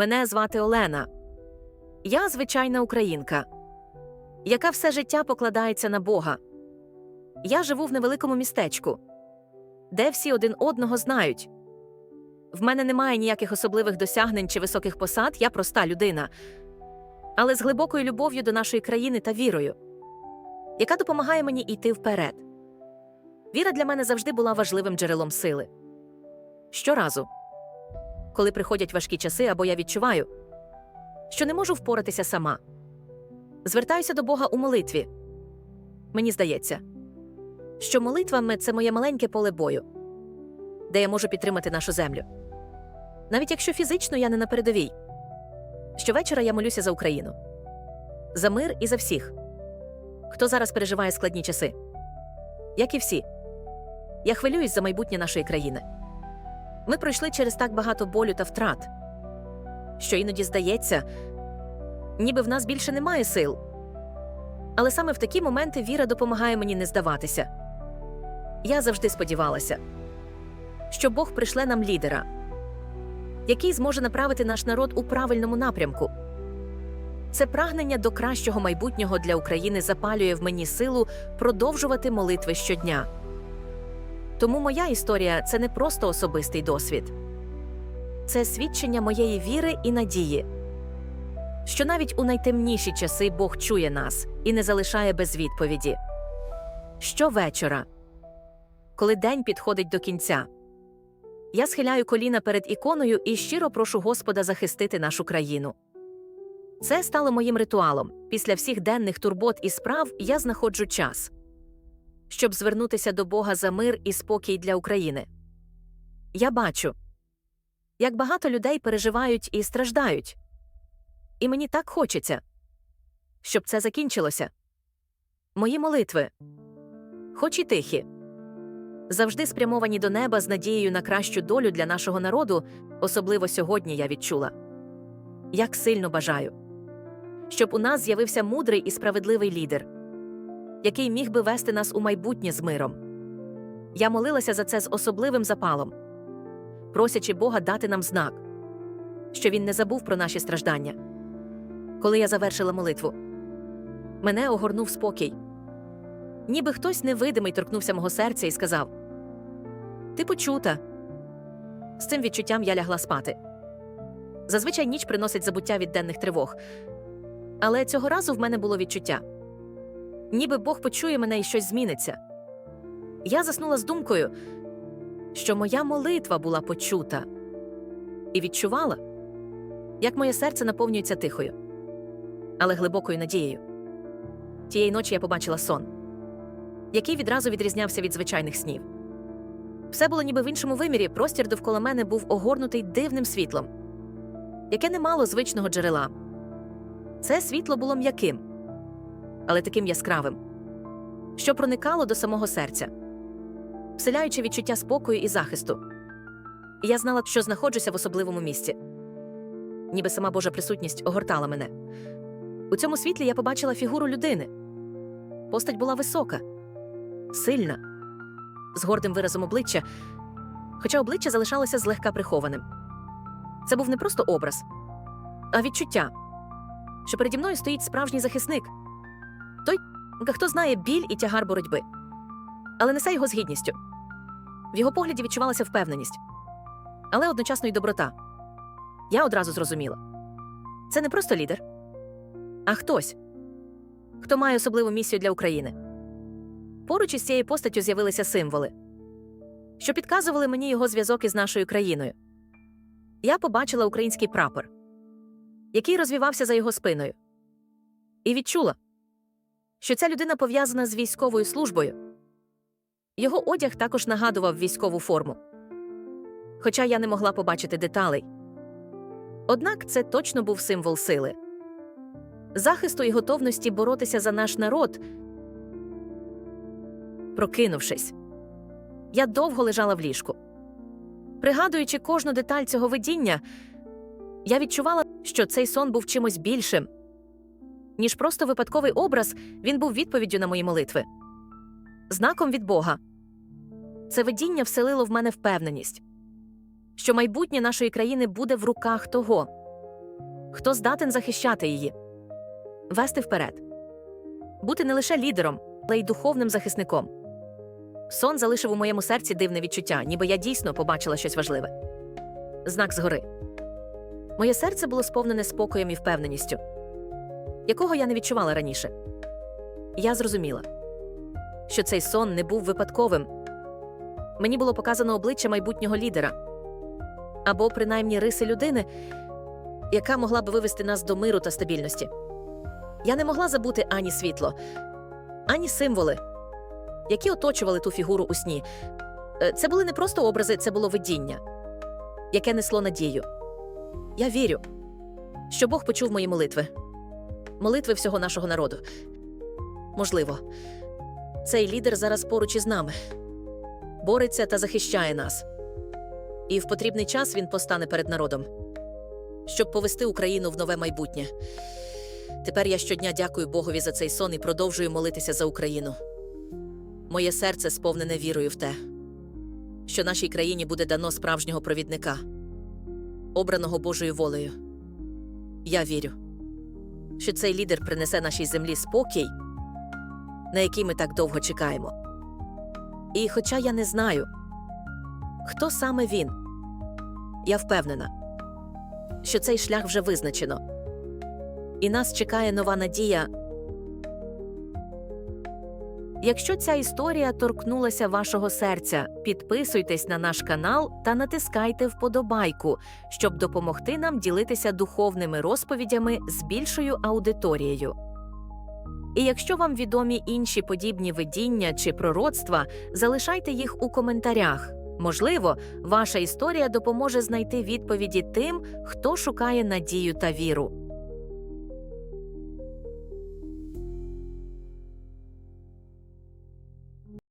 Мене звати Олена. Я звичайна українка, яка все життя покладається на Бога. Я живу в невеликому містечку, де всі один одного знають. В мене немає ніяких особливих досягнень чи високих посад, я проста людина, але з глибокою любов'ю до нашої країни та вірою, яка допомагає мені йти вперед. Віра для мене завжди була важливим джерелом сили. Щоразу, коли приходять важкі часи або я відчуваю, що не можу впоратися сама. Звертаюся до Бога у молитві. Мені здається, що молитвами це моє маленьке поле бою, де я можу підтримати нашу землю. Навіть якщо фізично я не на передовій. Щовечора я молюся за Україну, за мир і за всіх, хто зараз переживає складні часи. Як і всі, я хвилююсь за майбутнє нашої країни. Ми пройшли через так багато болю та втрат, що іноді здається, ніби в нас більше немає сил. Але саме в такі моменти віра допомагає мені не здаватися. Я завжди сподівалася, що Бог пришле нам лідера, який зможе направити наш народ у правильному напрямку. Це прагнення до кращого майбутнього для України запалює в мені силу продовжувати молитви щодня. Тому моя історія це не просто особистий досвід, це свідчення моєї віри і надії, що навіть у найтемніші часи Бог чує нас і не залишає без відповіді. Щовечора, коли день підходить до кінця, я схиляю коліна перед іконою і щиро прошу Господа захистити нашу країну. Це стало моїм ритуалом. Після всіх денних турбот і справ я знаходжу час, щоб звернутися до Бога за мир і спокій для України. Я бачу, як багато людей переживають і страждають. І мені так хочеться, щоб це закінчилося. Мої молитви, хоч і тихі, завжди спрямовані до неба з надією на кращу долю для нашого народу, особливо сьогодні я відчула. Як сильно бажаю, щоб у нас з'явився мудрий і справедливий лідер, який міг би вести нас у майбутнє з миром. Я молилася за це з особливим запалом, просячи Бога дати нам знак, що він не забув про наші страждання. Коли я завершила молитву, мене огорнув спокій. Ніби хтось невидимий торкнувся мого серця і сказав: Ти почута. З цим відчуттям я лягла спати. Зазвичай ніч приносить забуття від денних тривог. Але цього разу в мене було відчуття. Ніби Бог почує мене і щось зміниться. Я заснула з думкою, що моя молитва була почута, і відчувала, як моє серце наповнюється тихою, але глибокою надією. Тієї ночі я побачила сон, який відразу відрізнявся від звичайних снів. Все було ніби в іншому вимірі, простір довкола мене був огорнутий дивним світлом, яке не мало звичного джерела. Це світло було м'яким, але таким яскравим, що проникало до самого серця, вселяючи відчуття спокою і захисту. Я знала, що знаходжуся в особливому місці, ніби сама Божа присутність огортала мене. У цьому світлі я побачила фігуру людини. Постать була висока, сильна, з гордим виразом обличчя, хоча обличчя залишалося злегка прихованим. Це був не просто образ, а відчуття, що переді мною стоїть справжній захисник той, хто знає біль і тягар боротьби, але несе його з гідністю. В його погляді відчувалася впевненість, але одночасно й доброта. Я одразу зрозуміла це не просто лідер, а хтось, хто має особливу місію для України. Поруч із цією постаттю з'явилися символи, що підказували мені його зв'язок із нашою країною. Я побачила український прапор, який розвівався за його спиною, і відчула, що ця людина пов'язана з військовою службою. Його одяг також нагадував військову форму. Хоча я не могла побачити деталей. Однак це точно був символ сили, захисту і готовності боротися за наш народ. Прокинувшись, я довго лежала в ліжку. Пригадуючи кожну деталь цього видіння, я відчувала, що цей сон був чимось більшим, ніж просто випадковий образ, він був відповіддю на мої молитви. Знаком від Бога. Це видіння вселило в мене впевненість, що майбутнє нашої країни буде в руках того, хто здатен захищати її, вести вперед, бути не лише лідером, але й духовним захисником. Сон залишив у моєму серці дивне відчуття, ніби я дійсно побачила щось важливе. Знак згори. Моє серце було сповнене спокоєм і впевненістю, якого я не відчувала раніше. Я зрозуміла, що цей сон не був випадковим. Мені було показано обличчя майбутнього лідера або принаймні риси людини, яка могла б вивести нас до миру та стабільності. Я не могла забути ані світло, ані символи, які оточували ту фігуру у сні. Е, Це були не просто образи, це було видіння, яке несло надію. Я вірю, що Бог почув мої молитви, молитви всього нашого народу. Можливо, цей лідер зараз поруч із нами, бореться та захищає нас. І в потрібний час він постане перед народом, щоб повести Україну в нове майбутнє. Тепер я щодня дякую Богові за цей сон і продовжую молитися за Україну. Моє серце сповнене вірою в те, що нашій країні буде дано справжнього провідника, обраного Божою волею. Я вірю, що цей лідер принесе нашій землі спокій, на який ми так довго чекаємо. І хоча я не знаю, хто саме він, я впевнена, що цей шлях вже визначено, і нас чекає нова надія. Якщо ця історія торкнулася вашого серця, підписуйтесь на наш канал та натискайте вподобайку, щоб допомогти нам ділитися духовними розповідями з більшою аудиторією. І якщо вам відомі інші подібні видіння чи пророцтва, залишайте їх у коментарях. Можливо, ваша історія допоможе знайти відповіді тим, хто шукає надію та віру.